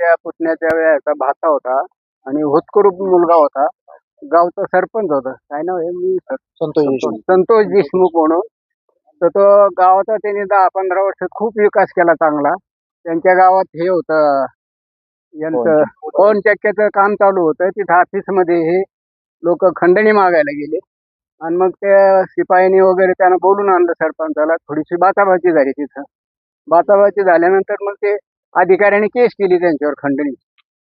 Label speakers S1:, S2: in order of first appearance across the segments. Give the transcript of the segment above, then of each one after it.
S1: याचा भाचा होता आणि होतकरू मुलगा होता. गावचा सरपंच होता. काय नाव आहे? मी
S2: संतोष
S1: संतोष देशमुख. म्हणून. तर तो गावाचा त्यांनी दहा पंधरा वर्ष खूप विकास केला चांगला. त्यांच्या गावात हे होतं. यांचं पवन चक्क्याचं काम चालू होतं. तिथं ऑफिसमध्ये हे लोक खंडणी मागायला गेले. आणि मग त्या शिपाईने वगैरे त्यांना बोलून आणलं सरपंचाला. थोडीशी बाचाबाची झाली तिथं. बाचाबाची झाल्यानंतर मग ते अधिकाऱ्याने केस केली त्यांच्यावर खंडणी.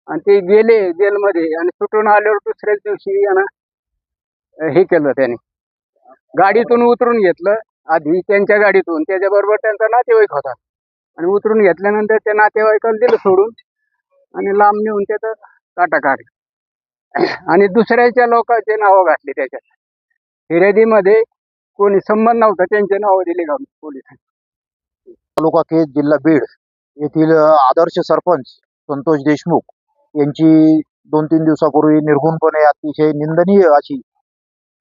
S1: आणि ते गेले जेलमध्ये आणि सुटून आल्यावर दुसऱ्याच दिवशी यांना हे केलं त्याने. गाडीतून उतरून घेतलं. आधी त्यांच्या गाडीतून. त्याच्याबरोबर त्यांचा नातेवाईक होता. आणि उतरून घेतल्यानंतर त्या नातेवाईकाला दिलं सोडून आणि लांब नेऊन त्याचा काटा काढ आणि दुसऱ्याच्या लोकांचे नावं घातली त्याच्यात. फिर्यादीमध्ये कोणी संबंध नव्हता. त्यांचे नावं दिले गाव पोलिसांनी.
S2: तालुका केस जिल्हा बीड. येथील आदर्श सरपंच संतोष देशमुख यांची दोन तीन दिवसापूर्वी निर्गुणपणे अतिशय निंदनीय अशी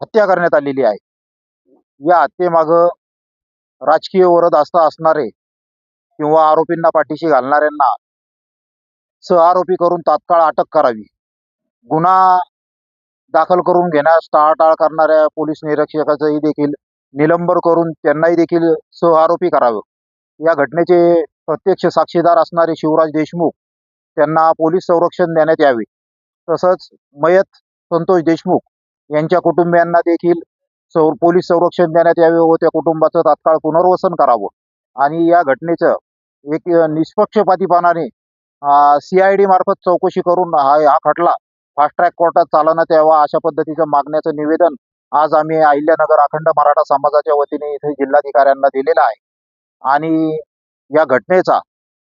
S2: हत्या करण्यात आलेली आहे. या हत्येमाग राजकीय वरद असता असणारे किंवा आरोपींना पाठीशी घालणाऱ्यांना सहआरोपी करून तात्काळ अटक करावी. गुन्हा दाखल करून घेण्यास टाळाटाळ करणाऱ्या पोलीस निरीक्षकाचंही देखील निलंबन करून त्यांनाही देखील सहआरोपी करावं. या घटनेचे प्रत्यक्ष साक्षीदार असणारे शिवराज देशमुख त्यांना पोलीस संरक्षण देण्यात यावे. तसंच मयत संतोष देशमुख यांच्या कुटुंबियांना देखील सौ पोलीस संरक्षण देण्यात यावे व त्या कुटुंबाचं तात्काळ पुनर्वसन करावं. आणि या घटनेचं एक निष्पक्षपातीपणाने सी आय डी मार्फत चौकशी करून हा हा खटला फास्ट ट्रॅक कोर्टात चालवण्यात यावा अशा पद्धतीचं मागण्याचं निवेदन आज आम्ही अहिल्यानगर अखंड मराठा समाजाच्या वतीने इथे जिल्हाधिकाऱ्यांना दिलेलं आहे. आणि या घटनेचा.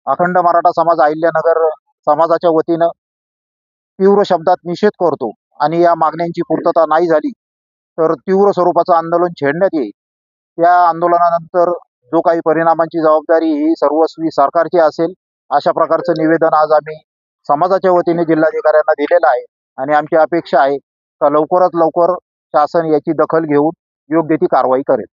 S2: अखंड मराठा समाज अहिल्यानगर समाजाच्या वतीनं तीव्र शब्दात निषेध करतो आणि या मागण्यांची पूर्तता नाही झाली तर तीव्र स्वरूपाचं आंदोलन छेडण्यात येईल. त्या आंदोलनानंतर जो काही परिणामांची जबाबदारी ही सर्वस्वी सरकारची असेल अशा प्रकारचं निवेदन आज आम्ही समाजाच्या वतीने जिल्हाधिकाऱ्यांना दिलेलं आहे आणि आमची अपेक्षा आहे का लवकरात लवकर शासन याची दखल घेऊन योग्य ती कारवाई करेल.